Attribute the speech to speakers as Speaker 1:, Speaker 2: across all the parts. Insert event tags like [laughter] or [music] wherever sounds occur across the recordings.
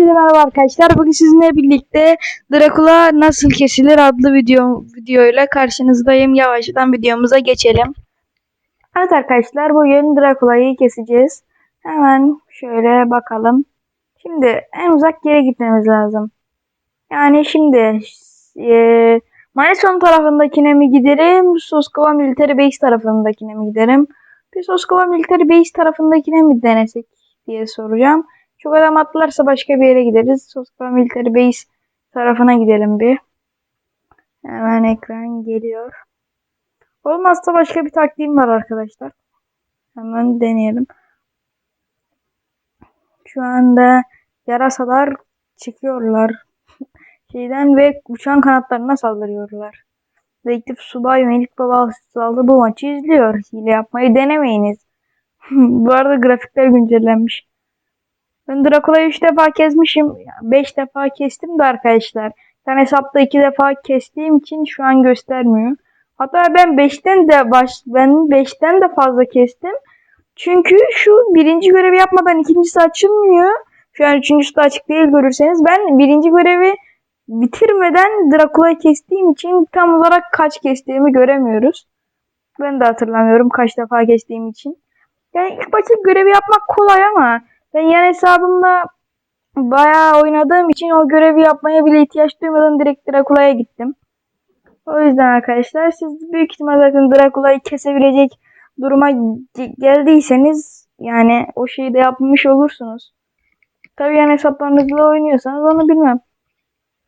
Speaker 1: Hepinize merhaba arkadaşlar. Bugün sizinle birlikte Dracula nasıl kesilir adlı video videoyla karşınızdayım. Yavaştan videomuza geçelim. Evet arkadaşlar bugün Dracula'yı keseceğiz. Hemen şöyle bakalım. Şimdi en uzak yere gitmemiz lazım. Yani şimdi e, Maneson tarafındakine mi giderim? Soskova Military Base tarafındakine mi giderim? Bir Soskova Military Base tarafındakine mi denesek diye soracağım. Çok adam atlarsa başka bir yere gideriz. Soskova Military Base tarafına gidelim bir. Hemen ekran geliyor. Olmazsa başka bir taktiğim var arkadaşlar. Hemen deneyelim. Şu anda yarasalar çıkıyorlar. [laughs] Şeyden ve uçan kanatlarına saldırıyorlar. Dedektif Subay Melik Baba Sızaldı bu maçı izliyor. Hile yapmayı denemeyiniz. [laughs] bu arada grafikler güncellenmiş. Ben Dracula'yı 3 defa kesmişim. 5 defa kestim de arkadaşlar. Ben hesapta 2 defa kestiğim için şu an göstermiyor. Hatta ben 5'ten de baş ben 5'ten de fazla kestim. Çünkü şu birinci görevi yapmadan ikincisi açılmıyor. Şu an üçüncüsü de açık değil görürseniz. Ben birinci görevi bitirmeden Dracula'yı kestiğim için tam olarak kaç kestiğimi göremiyoruz. Ben de hatırlamıyorum kaç defa kestiğim için. Yani ilk başta görevi yapmak kolay ama ben yan hesabımda bayağı oynadığım için o görevi yapmaya bile ihtiyaç duymadan direkt Dracula'ya gittim. O yüzden arkadaşlar siz büyük ihtimal zaten Dracula'yı kesebilecek duruma geldiyseniz yani o şeyi de yapmış olursunuz. Tabii yan hesaplarınızla oynuyorsanız onu bilmem.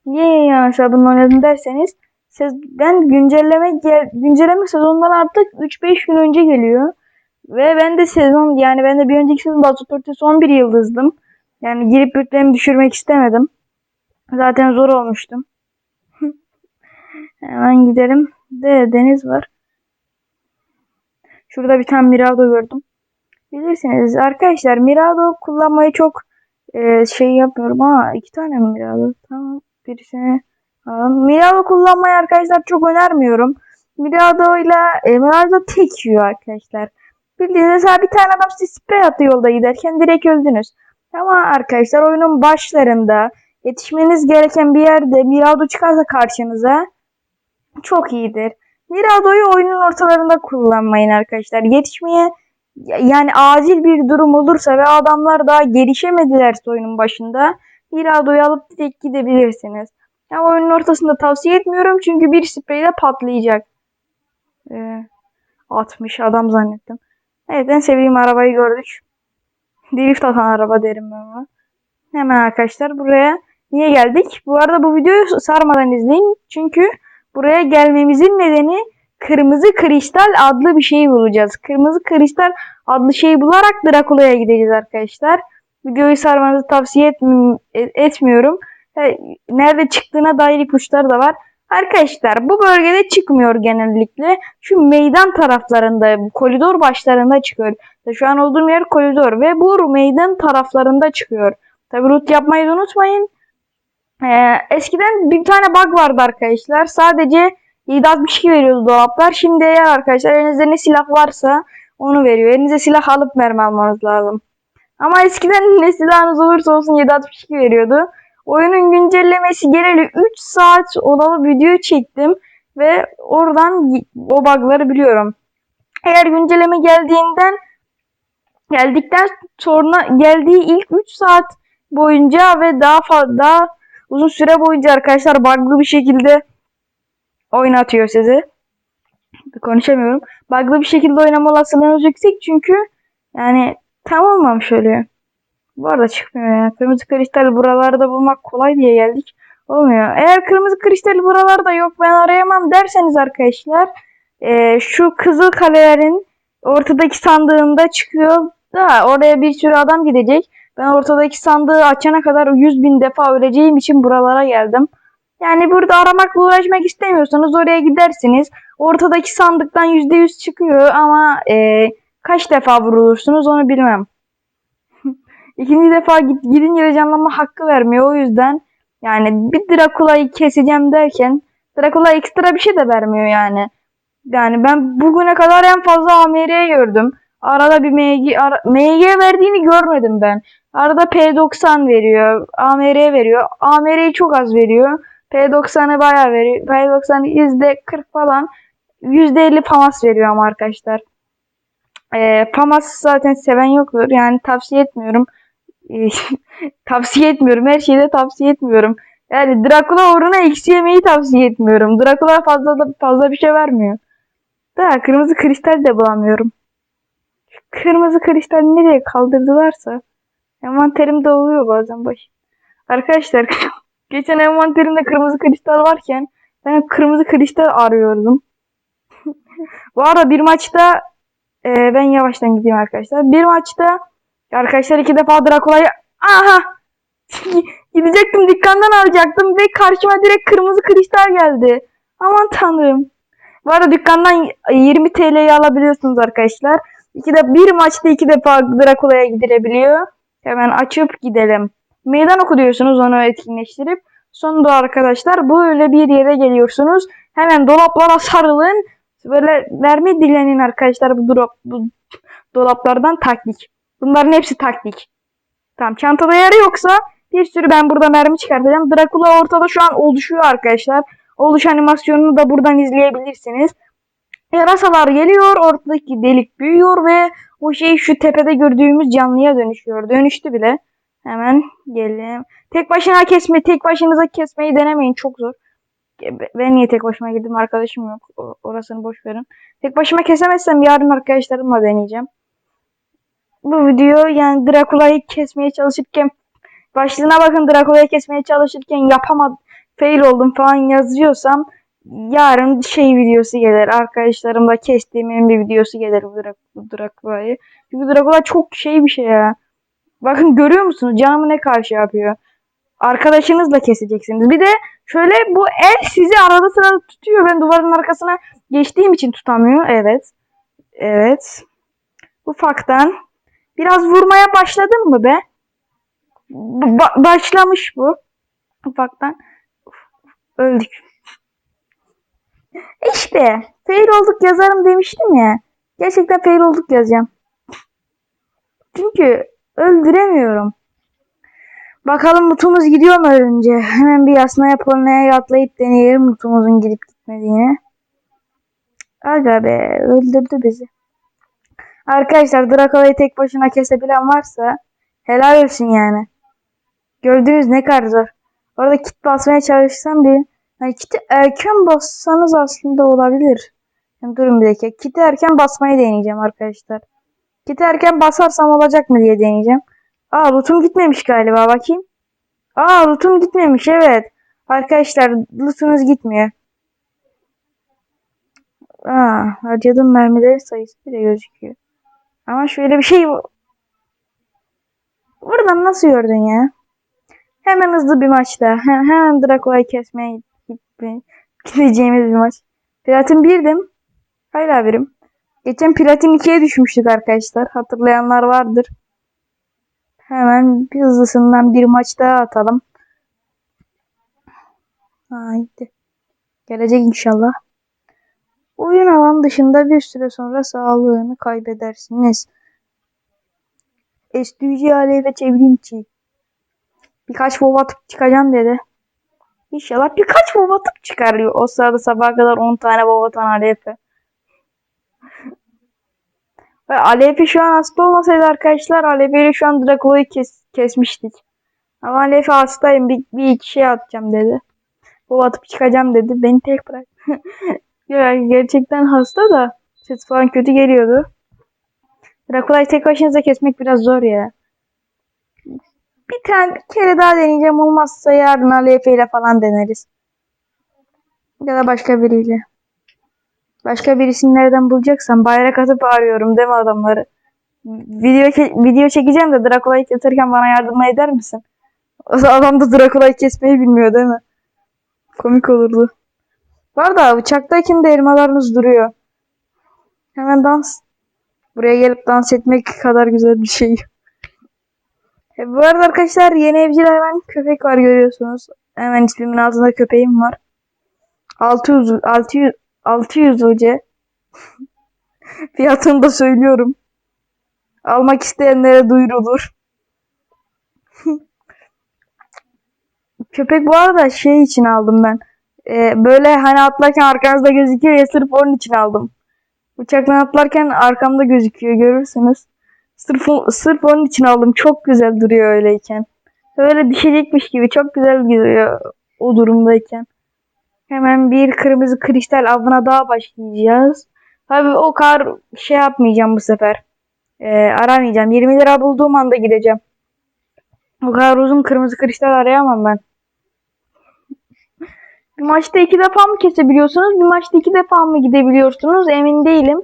Speaker 1: Niye yan hesabımla oynadım derseniz ben güncelleme güncelleme sezondan artık 3-5 gün önce geliyor. Ve ben de sezon yani ben de bir önceki sezonda Autotortes 11 yıldızdım. Yani girip rütbemi düşürmek istemedim. Zaten zor olmuştum. [laughs] Hemen gidelim. De deniz var. Şurada bir tane Mirado gördüm. Bilirsiniz arkadaşlar Mirado kullanmayı çok e, şey yapmıyorum ama iki tane mi Mirado? Tamam birisini alalım. Mirado kullanmayı arkadaşlar çok önermiyorum. Mirado ile Mirado tek yiyor arkadaşlar. Bildiğiniz mesela bir tane adam size sprey attı yolda giderken direkt öldünüz. Ama arkadaşlar oyunun başlarında yetişmeniz gereken bir yerde Mirado çıkarsa karşınıza çok iyidir. Mirado'yu oyunun ortalarında kullanmayın arkadaşlar. Yetişmeye yani acil bir durum olursa ve adamlar daha gelişemedilerse oyunun başında Mirado'yu alıp direkt gidebilirsiniz. Ama oyunun ortasında tavsiye etmiyorum çünkü bir spreyle patlayacak. Ee, 60 adam zannettim. Evet en sevdiğim arabayı gördük. Drift atan araba derim ben ona. Hemen arkadaşlar buraya niye geldik? Bu arada bu videoyu sarmadan izleyin. Çünkü buraya gelmemizin nedeni kırmızı kristal adlı bir şeyi bulacağız. Kırmızı kristal adlı şeyi bularak Dracula'ya gideceğiz arkadaşlar. Videoyu sarmanızı tavsiye et etmiyorum. Nerede çıktığına dair ipuçları da var. Arkadaşlar bu bölgede çıkmıyor genellikle. Şu meydan taraflarında, koridor başlarında çıkıyor. Şu an olduğum yer koridor ve bu meydan taraflarında çıkıyor. Tabi root yapmayı unutmayın. Ee, eskiden bir tane bug vardı arkadaşlar. Sadece 762 veriyordu dolaplar. Şimdi eğer arkadaşlar elinizde ne silah varsa onu veriyor. Elinize silah alıp mermi almanız lazım. Ama eskiden [laughs] ne silahınız olursa olsun 762 veriyordu. Oyunun güncellemesi geleli 3 saat olalı video çektim ve oradan o bug'ları biliyorum. Eğer güncelleme geldiğinden geldikten sonra geldiği ilk 3 saat boyunca ve daha fazla daha uzun süre boyunca arkadaşlar bug'lı bir şekilde oynatıyor sizi. Konuşamıyorum. Bug'lı bir şekilde oynama olasılığınız yüksek çünkü yani tam olmamış oluyor. Bu arada çıkmıyor ya. Kırmızı kristal buralarda bulmak kolay diye geldik. Olmuyor. Eğer kırmızı kristal buralarda yok ben arayamam derseniz arkadaşlar e, şu kızıl kalelerin ortadaki sandığında çıkıyor da oraya bir sürü adam gidecek. Ben ortadaki sandığı açana kadar 100 bin defa öleceğim için buralara geldim. Yani burada aramakla uğraşmak istemiyorsanız oraya gidersiniz. Ortadaki sandıktan %100 çıkıyor ama e, kaç defa vurulursunuz onu bilmem. İkinci defa gidince canlanma hakkı vermiyor. O yüzden yani bir Dracula'yı keseceğim derken Dracula ekstra bir şey de vermiyor yani. Yani ben bugüne kadar en fazla AMR gördüm. Arada bir MG, ara- MG verdiğini görmedim ben. Arada P90 veriyor. AMR veriyor. AMR'yi çok az veriyor. P90'ı bayağı veriyor. P90'ı %40 falan. %50 FAMAS veriyor ama arkadaşlar. Ee, FAMAS zaten seven yoktur. Yani tavsiye etmiyorum. [laughs] Tavsiye etmiyorum. Her şeyde tavsiye etmiyorum. Yani Dracula uğruna eksi yemeyi tavsiye etmiyorum. Dracula fazla da fazla bir şey vermiyor. Da kırmızı kristal de bulamıyorum. Kırmızı kristal nereye kaldırdılarsa envanterimde oluyor bazen baş. Arkadaşlar [laughs] geçen envanterimde kırmızı kristal varken ben kırmızı kristal arıyordum. [laughs] Bu arada bir maçta e, ben yavaştan gideyim arkadaşlar. Bir maçta arkadaşlar iki defa Dracula'yı aha [laughs] gidecektim dükkandan alacaktım ve karşıma direkt kırmızı kristal geldi. Aman tanrım. Bu arada dükkandan 20 TL'yi alabiliyorsunuz arkadaşlar. İki de bir maçta iki defa Dracula'ya gidilebiliyor. Hemen açıp gidelim. Meydan oku diyorsunuz onu etkinleştirip. Sonunda arkadaşlar böyle bir yere geliyorsunuz. Hemen dolaplara sarılın. Böyle mermi dilenin arkadaşlar bu, bu dolaplardan taktik. Bunların hepsi taktik. Tamam çantada yer yoksa bir sürü ben burada mermi çıkartacağım. Dracula ortada şu an oluşuyor arkadaşlar. Oluş animasyonunu da buradan izleyebilirsiniz. Yarasalar geliyor, ortadaki delik büyüyor ve o şey şu tepede gördüğümüz canlıya dönüşüyor. Dönüştü bile. Hemen gelin. Tek başına kesme, tek başınıza kesmeyi denemeyin. Çok zor. Ben niye tek başıma girdim? Arkadaşım yok. Orasını boş verin. Tek başıma kesemezsem yarın arkadaşlarımla deneyeceğim. Bu video yani Dracula'yı kesmeye çalışırken başlığına bakın Dracula'yı kesmeye çalışırken yapamadım. Fail oldum falan yazıyorsam yarın şey videosu gelir. Arkadaşlarımla kestiğimin bir videosu gelir bu Drak- bu Dracula'yı. Çünkü Dracula çok şey bir şey ya. Bakın görüyor musunuz? Canımı ne karşı yapıyor. Arkadaşınızla keseceksiniz. Bir de şöyle bu el sizi arada sırada tutuyor. Ben duvarın arkasına geçtiğim için tutamıyor. Evet. Evet. Ufaktan. Biraz vurmaya başladın mı be? Ba- başlamış bu. Ufaktan. Öldük. İşte. Fail olduk yazarım demiştim ya. Gerçekten fail olduk yazacağım. Çünkü öldüremiyorum. Bakalım mutumuz gidiyor mu önce? [laughs] Hemen bir yasnaya polnaya atlayıp deneyelim mutumuzun gidip gitmediğini. Aga be öldürdü bizi. Arkadaşlar Dracula'yı tek başına kesebilen varsa helal olsun yani. Gördüğünüz ne kadar zor. Orada kit basmaya çalışsam bir hani kiti erken bassanız aslında olabilir. Yani durun bir dakika. Kiti erken basmayı deneyeceğim arkadaşlar. Kiti erken basarsam olacak mı diye deneyeceğim. Aa lootum gitmemiş galiba bakayım. Aa lootum gitmemiş evet. Arkadaşlar lootunuz gitmiyor. Aa harcadığım mermilerin sayısı bile gözüküyor. Ama şöyle bir şey Buradan nasıl gördün ya? Hemen hızlı bir maçta. He- hemen Dracula'yı kesmeye gideceğimiz bir maç. Platin 1'dim. Hala birim. Geçen Platin 2'ye düşmüştük arkadaşlar. Hatırlayanlar vardır. Hemen bir hızlısından bir maç daha atalım. Haydi. Gelecek inşallah. Oyun alan dışında bir süre sonra sağlığını kaybedersiniz. SDG ve çevrimçi. Birkaç bomba atıp çıkacağım dedi. İnşallah birkaç bomba atıp çıkarıyor. O sırada sabaha kadar 10 tane bomba atan ALF. Ve ALF şu an hasta olmasaydı arkadaşlar ALF ile şu an Dracula'yı kes, kesmiştik. Ama ALF hastayım bir, bir iki şey atacağım dedi. Bomba atıp çıkacağım dedi. Beni tek bırak. [laughs] ya gerçekten hasta da ses falan kötü geliyordu. Dracula'yı tek başınıza kesmek biraz zor ya. Bir tane bir kere daha deneyeceğim. Olmazsa yarın ALF ile falan deneriz. Ya da başka biriyle. Başka birisini nereden bulacaksam bayrak atıp arıyorum mi adamları? Video video çekeceğim de Dracula'yı keserken bana yardım eder misin? O [laughs] adam da Dracula'yı kesmeyi bilmiyor değil mi? Komik olurdu. Bu arada bıçaktayken de elmalarınız duruyor. Hemen dans. Buraya gelip dans etmek kadar güzel bir şey. E, bu arada arkadaşlar yeni evcil hayvan köpek var görüyorsunuz. Hemen ismimin altında köpeğim var. 600 600 600 hoca. [laughs] Fiyatını da söylüyorum. Almak isteyenlere duyurulur. [laughs] Köpek bu arada şey için aldım ben. Ee, böyle hani atlarken arkanızda gözüküyor ya sırf onun için aldım. Uçaktan atlarken arkamda gözüküyor görürsünüz. Sırf, sırf onun için aldım. Çok güzel duruyor öyleyken. Böyle düşecekmiş gibi çok güzel duruyor o durumdayken. Hemen bir kırmızı kristal avına daha başlayacağız. Tabii o kadar şey yapmayacağım bu sefer. Ee, aramayacağım. 20 lira bulduğum anda gideceğim. O kadar uzun kırmızı kristal arayamam ben. Bir maçta iki defa mı kesebiliyorsunuz? Bir maçta iki defa mı gidebiliyorsunuz? Emin değilim.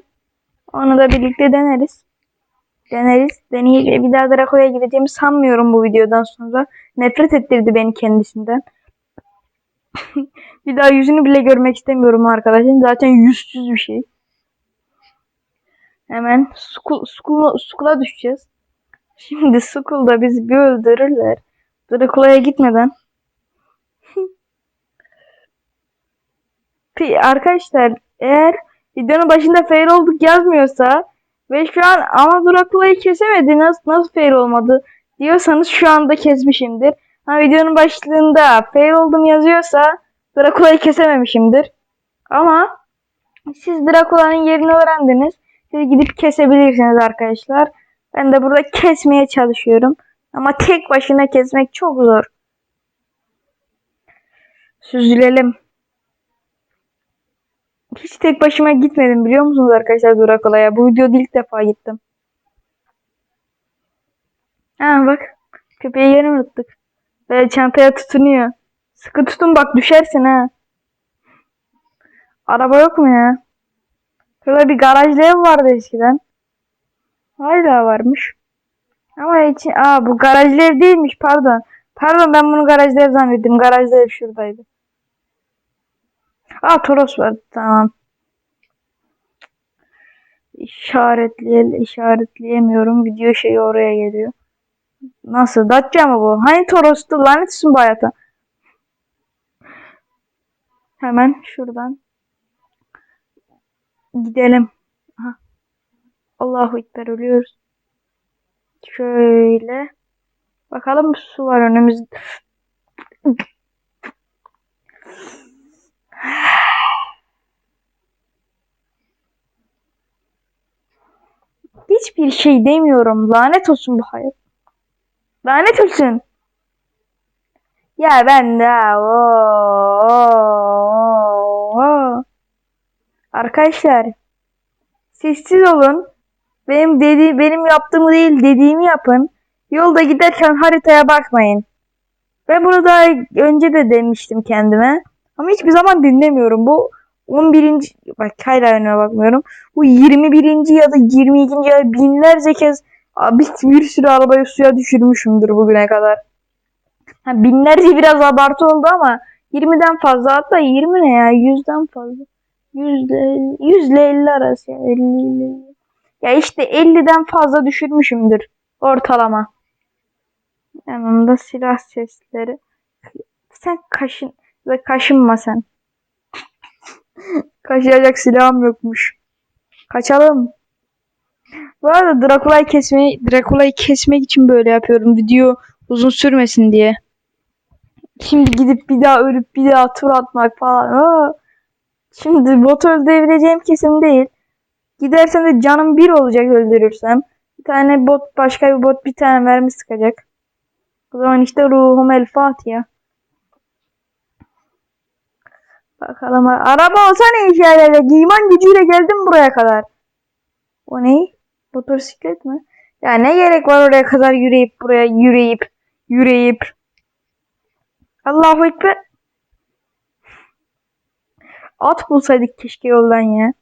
Speaker 1: Onu da birlikte deneriz. Deneriz. Deneyeceğiz. Bir daha Draco'ya gideceğimi sanmıyorum bu videodan sonra. Nefret ettirdi beni kendisinden. [laughs] bir daha yüzünü bile görmek istemiyorum arkadaşım. Zaten yüzsüz bir şey. Hemen Skull, Skull'a düşeceğiz. Şimdi Skull'da bizi bir öldürürler. Dracula'ya gitmeden. Arkadaşlar eğer videonun başında fail olduk yazmıyorsa ve şu an ama Dracula'yı kesemedi nasıl nasıl fail olmadı diyorsanız şu anda kesmişimdir. Ha videonun başlığında fail oldum yazıyorsa Dracula'yı kesememişimdir. Ama siz Dracula'nın yerini öğrendiniz. Siz gidip kesebilirsiniz arkadaşlar. Ben de burada kesmeye çalışıyorum. Ama tek başına kesmek çok zor. Süzülelim. Hiç tek başıma gitmedim biliyor musunuz arkadaşlar Dracula'ya? Bu videoda ilk defa gittim. Ha bak. Köpeği yere unuttuk. Böyle çantaya tutunuyor. Sıkı tutun bak düşersin ha. Araba yok mu ya? Şurada bir garajlı ev vardı eskiden. Hala varmış. Ama için aa bu garajlı ev değilmiş pardon. Pardon ben bunu garajlı ev zannettim. Garajlı ev şuradaydı. Aa Toros var. Tamam. İşaretleyelim, işaretleyemiyorum. Video şeyi oraya geliyor. Nasıl? Dacia mı bu? Hani Toros'tu? Lanet olsun bu hayata. Hemen şuradan gidelim. Aha. Allahu Ekber ölüyoruz. Şöyle. Bakalım su var önümüzde. Hiçbir şey demiyorum. Lanet olsun bu hayat. Lanet olsun. Ya ben de oo. Arkadaşlar sessiz olun. Benim dedi benim yaptığımı değil dediğimi yapın. Yolda giderken haritaya bakmayın. Ben bunu daha önce de demiştim kendime. Ama hiçbir zaman dinlemiyorum. Bu 11. bak hala önüme bakmıyorum. Bu 21. ya da 22. ya da binlerce kez abi bir sürü arabayı suya düşürmüşümdür bugüne kadar. Ha, binlerce biraz abartı oldu ama 20'den fazla hatta 20 ne ya 100'den fazla. 100 ile, 100 ile 50 arası ya 50 ile. Ya işte 50'den fazla düşürmüşümdür ortalama. Yanımda silah sesleri. Sen kaşın ve kaşınma sen. Kaşıyacak silahım yokmuş. Kaçalım. Bu arada Drakula'yı kesmeyi, Drakula'yı kesmek için böyle yapıyorum. Video uzun sürmesin diye. Şimdi gidip bir daha ölüp bir daha tur atmak falan. Aa. Şimdi bot öldürebileceğim kesin değil. Gidersem de canım bir olacak öldürürsem. Bir tane bot başka bir bot bir tane mermi sıkacak. O zaman işte ruhum el Fatiha. Bakalım araba olsa ne işe yarayacak? İman gücüyle geldim buraya kadar. O ne? Motosiklet mi? Ya ne gerek var oraya kadar yürüyüp buraya yürüyüp yürüyüp. Allahu Ekber. At bulsaydık keşke yoldan ya.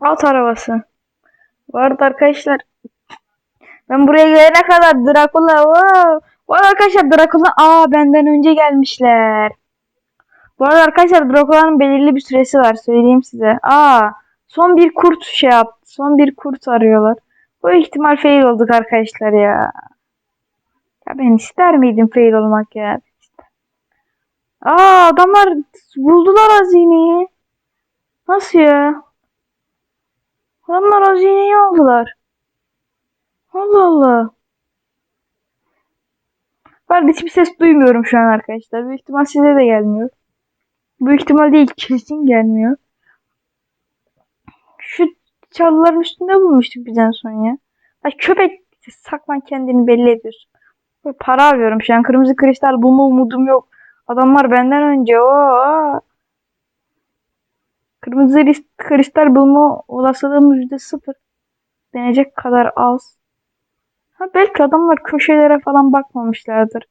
Speaker 1: At arabası. Vardı arkadaşlar. Ben buraya gelene kadar Dracula. Wow. Arada arkadaşlar Dracula aa benden önce gelmişler. Bu arada arkadaşlar Dracula'nın belirli bir süresi var söyleyeyim size. Aa son bir kurt şey yaptı. Son bir kurt arıyorlar. Bu ihtimal fail olduk arkadaşlar ya. Ya ben ister miydim fail olmak ya? Aa adamlar buldular hazineyi. Nasıl ya? Adamlar hazineyi aldılar. Allah Allah. Ben hiçbir ses duymuyorum şu an arkadaşlar. Büyük ihtimal size de gelmiyor. Büyük ihtimal değil kesin gelmiyor. Şu çalıların üstünde bulmuştuk biz en son ya. Ay köpek saklan kendini belli ediyorsun. Böyle para arıyorum şu an. Kırmızı kristal bulma umudum yok. Adamlar benden önce. Oo. Kırmızı ris- kristal bulma olasılığımız yüzde sıfır. Denecek kadar az. Ha belki adamlar köşelere falan bakmamışlardır.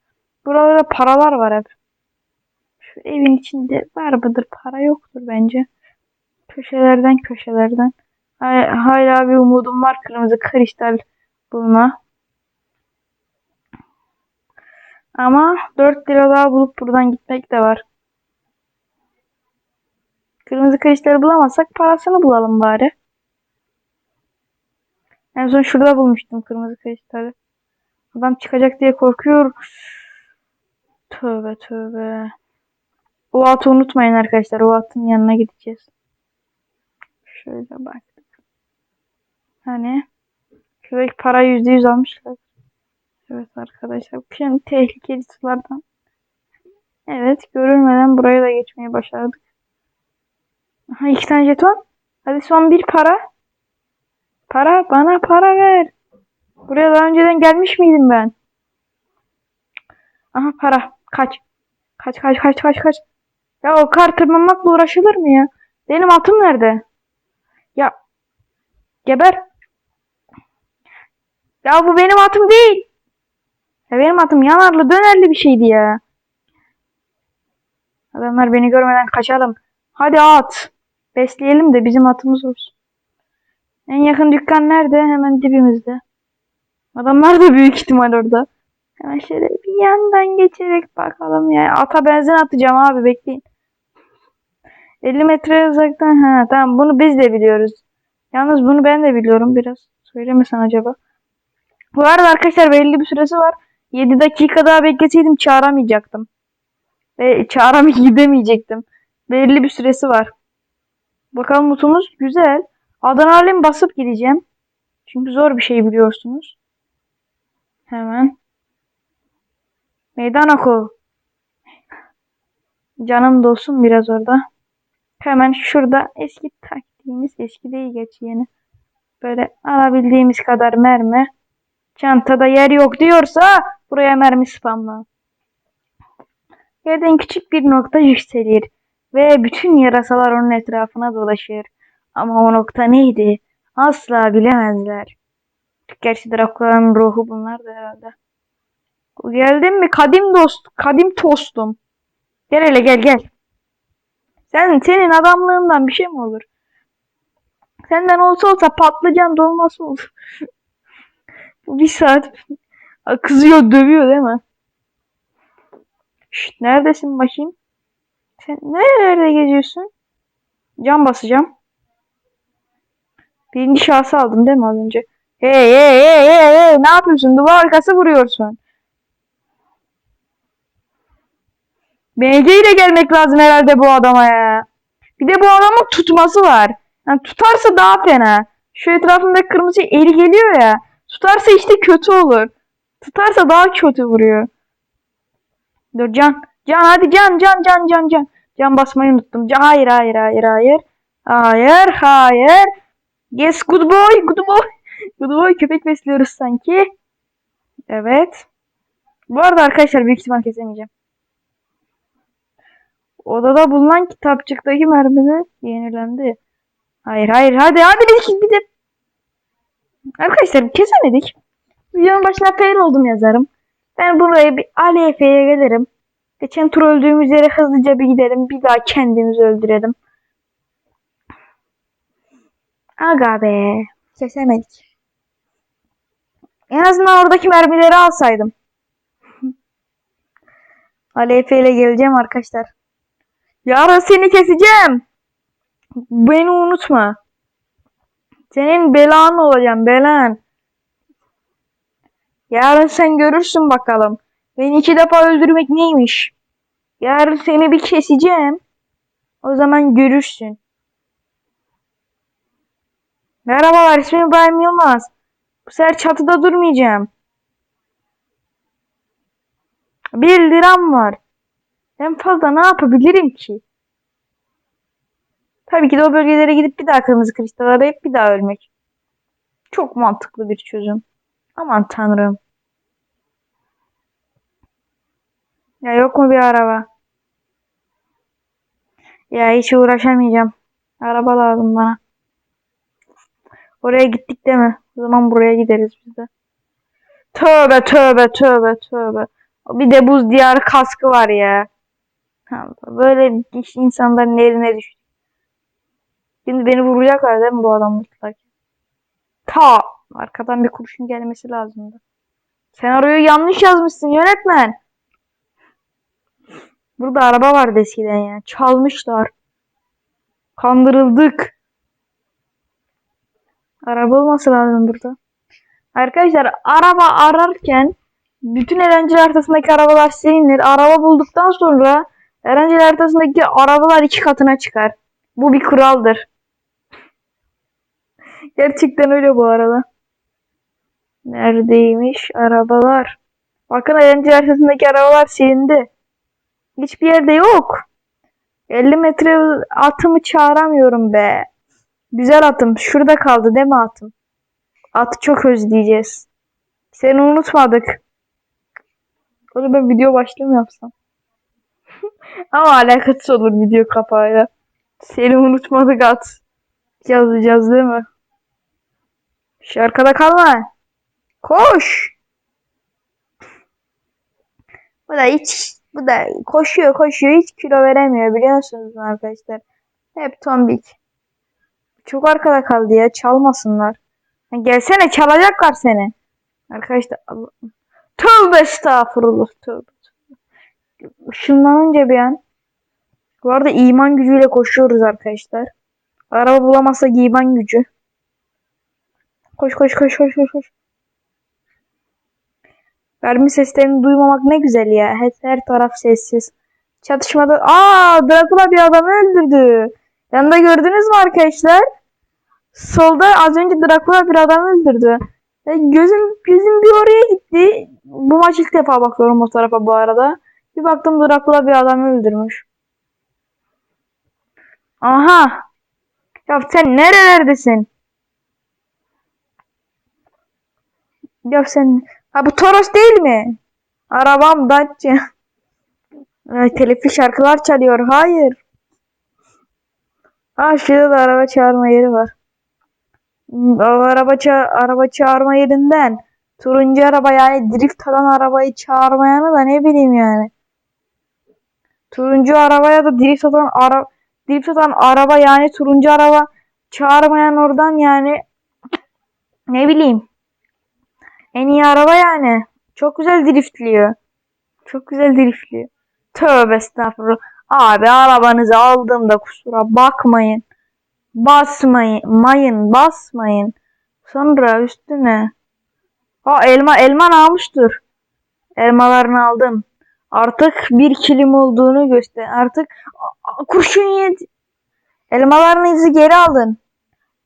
Speaker 1: Buralarda paralar var hep. Evin içinde var mıdır? Para yoktur bence. Köşelerden köşelerden. Hala bir umudum var kırmızı kristal bulma. Ama 4 lira daha bulup buradan gitmek de var. Kırmızı kristali bulamazsak parasını bulalım bari. En son şurada bulmuştum kırmızı kristali. Adam çıkacak diye korkuyor. Tövbe tövbe. O unutmayın arkadaşlar. O yanına gideceğiz. Şöyle baktık. Hani köpek para yüzde yüz almışlar. Evet arkadaşlar. Şimdi tehlikeli sulardan. Evet görülmeden buraya da geçmeyi başardık. Aha iki tane jeton. Hadi son bir para. Para bana para ver. Buraya daha önceden gelmiş miydim ben? Aha para. Kaç. Kaç kaç kaç kaç kaç. Ya o kar tırmanmakla uğraşılır mı ya? Benim atım nerede? Ya. Geber. Ya bu benim atım değil. Ya benim atım yanarlı dönerli bir şeydi ya. Adamlar beni görmeden kaçalım. Hadi at. Besleyelim de bizim atımız olsun. En yakın dükkan nerede? Hemen dibimizde. Adamlar da büyük ihtimal orada. Hemen şöyle bir yandan geçerek bakalım ya. Ata benzin atacağım abi bekleyin. 50 metre uzaktan. Ha tamam bunu biz de biliyoruz. Yalnız bunu ben de biliyorum biraz. Söylemesen acaba. Bu arada arkadaşlar belli bir süresi var. 7 dakika daha bekleseydim çağıramayacaktım. Ve çağıramayıp [laughs] gidemeyecektim. Belli bir süresi var. Bakalım mutumuz güzel. Adrenalin basıp gideceğim. Çünkü zor bir şey biliyorsunuz. Hemen. Meydan oku. Canım dolsun biraz orada. Hemen şurada eski taktiğimiz eski değil geç yeni. Böyle alabildiğimiz kadar mermi. Çantada yer yok diyorsa buraya mermi spamla. Yerden küçük bir nokta yükselir ve bütün yarasalar onun etrafına dolaşır. Ama o nokta neydi? Asla bilemezler. Gerçi Drakula'nın ruhu bunlar da herhalde. Geldin mi kadim dost, kadim tostum. Gel hele gel gel. Sen senin adamlığından bir şey mi olur? Senden olsa olsa patlıcan dolması olur. Bir saat kızıyor, dövüyor değil mi? Şşt, neredesin bakayım? Sen nerelerde geziyorsun? Cam basacağım. Birinci şahsı aldım değil mi az önce? Hey hey hey hey hey ne yapıyorsun? Duvar arkası vuruyorsun. BC ile gelmek lazım herhalde bu adama ya. Bir de bu adamın tutması var. Yani tutarsa daha fena. Şu etrafında kırmızı eli geliyor ya. Tutarsa işte kötü olur. Tutarsa daha kötü vuruyor. Dur can. Can hadi can can can can can. Can basmayı unuttum. Can, hayır hayır hayır hayır. Hayır hayır. Yes good boy good boy. [laughs] Good boy köpek besliyoruz sanki. Evet. Bu arada arkadaşlar büyük ihtimal kesemeyeceğim. Odada bulunan kitapçıktaki mermiler yenilendi. Hayır hayır hadi hadi bir, bir de. Arkadaşlar kesemedik. Videonun başına fail oldum yazarım. Ben buraya bir ALF'ye gelirim. Geçen tur öldüğümüz yere hızlıca bir gidelim. Bir daha kendimizi öldürelim. Aga be. Kesemedik. En azından oradaki mermileri alsaydım. [laughs] ALF ile geleceğim arkadaşlar. Yarın seni keseceğim. Beni unutma. Senin belan olacağım belan. Yarın sen görürsün bakalım. Beni iki defa öldürmek neymiş? Yarın seni bir keseceğim. O zaman görürsün. Merhabalar ismim İbrahim Yılmaz. Bu sefer çatıda durmayacağım. Bir liram var. En fazla ne yapabilirim ki? Tabii ki de o bölgelere gidip bir daha kırmızı kristal arayıp bir daha ölmek. Çok mantıklı bir çözüm. Aman tanrım. Ya yok mu bir araba? Ya hiç uğraşamayacağım. Araba lazım bana. Oraya gittik değil mi? O zaman buraya gideriz biz de. Tövbe tövbe tövbe tövbe. Bir de buz diyarı kaskı var ya. Allah, Böyle insanların eline düştü. Şimdi beni vuracaklar değil mi bu adam mutlaka? Ta arkadan bir kurşun gelmesi lazımdı. Senaryoyu yanlış yazmışsın yönetmen. Burada araba vardı eskiden ya. Çalmışlar. Kandırıldık. Araba olması lazım burada. Arkadaşlar araba ararken bütün eğlence haritasındaki arabalar silinir. Araba bulduktan sonra eğlence haritasındaki arabalar iki katına çıkar. Bu bir kuraldır. Gerçekten öyle bu arada. Neredeymiş arabalar? Bakın eğlence haritasındaki arabalar silindi. Hiçbir yerde yok. 50 metre atımı çağıramıyorum be. Güzel atım. Şurada kaldı değil mi atım? Atı çok özleyeceğiz. Seni unutmadık. Onu ben video başlığı mı yapsam? [laughs] Ama alakası olur video kapağıyla. Seni unutmadık at. Yazacağız değil mi? Şu arkada kalma. Koş. Bu da hiç bu da koşuyor koşuyor hiç kilo veremiyor biliyorsunuz arkadaşlar. Hep tombik. Çok arkada kaldı ya çalmasınlar. Gelsene çalacaklar seni. Arkadaşlar Allah. Tövbe estağfurullah tövbe. Işınlanınca bir an. Bu arada iman gücüyle koşuyoruz arkadaşlar. Araba bulamazsak iman gücü. Koş koş koş koş koş koş. Mermi seslerini duymamak ne güzel ya. Her, her taraf sessiz. Çatışmada... Aa Dracula bir adamı öldürdü. Yanında gördünüz mü arkadaşlar? Solda az önce Dracula bir adam öldürdü. Gözüm gözüm bir oraya gitti. Bu maç ilk defa bakıyorum o tarafa bu arada. Bir baktım Dracula bir adam öldürmüş. Aha. Ya sen nerelerdesin? Ya sen... Ha bu Toros değil mi? Arabam Dacia. Telifli şarkılar çalıyor. Hayır. Ha şurada da araba çağırma yeri var. Hmm, araba, ça- araba çağırma yerinden turuncu araba yani drift alan arabayı çağırmayanı da ne bileyim yani. Turuncu araba ya da drift atan ara drift atan araba yani turuncu araba çağırmayan oradan yani ne bileyim. En iyi araba yani. Çok güzel driftliyor. Çok güzel driftliyor. Tövbe estağfurullah. Abi arabanızı aldığımda kusura bakmayın. Basmayın. Mayın basmayın. Sonra üstüne. Ha elma elman almıştır. Elmalarını aldım. Artık bir kilim olduğunu göster. Artık kurşun yedi. Elmalarınızı geri alın.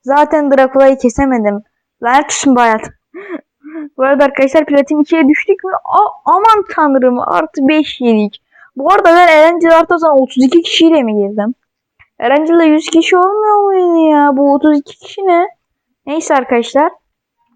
Speaker 1: Zaten Drakula'yı kesemedim. Lanet olsun bayat. [laughs] Bu arada arkadaşlar platin 2'ye düştük mü? A- aman tanrım artı 5 yedik. Bu arada ben Erencil Artazan 32 kişiyle mi girdim? Erencil'de 100 kişi olmuyor muydu ya? Bu 32 kişi ne? Neyse arkadaşlar.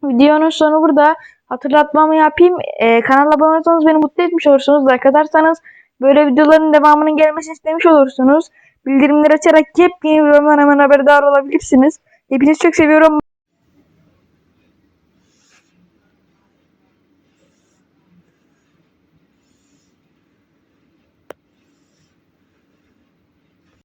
Speaker 1: Videonun sonu burada. Hatırlatmamı yapayım. Ee, kanala abone olursanız beni mutlu etmiş olursunuz. Like atarsanız böyle videoların devamının gelmesini istemiş olursunuz. Bildirimleri açarak yepyeni videolarımdan hemen haberdar olabilirsiniz. Hepinizi çok seviyorum.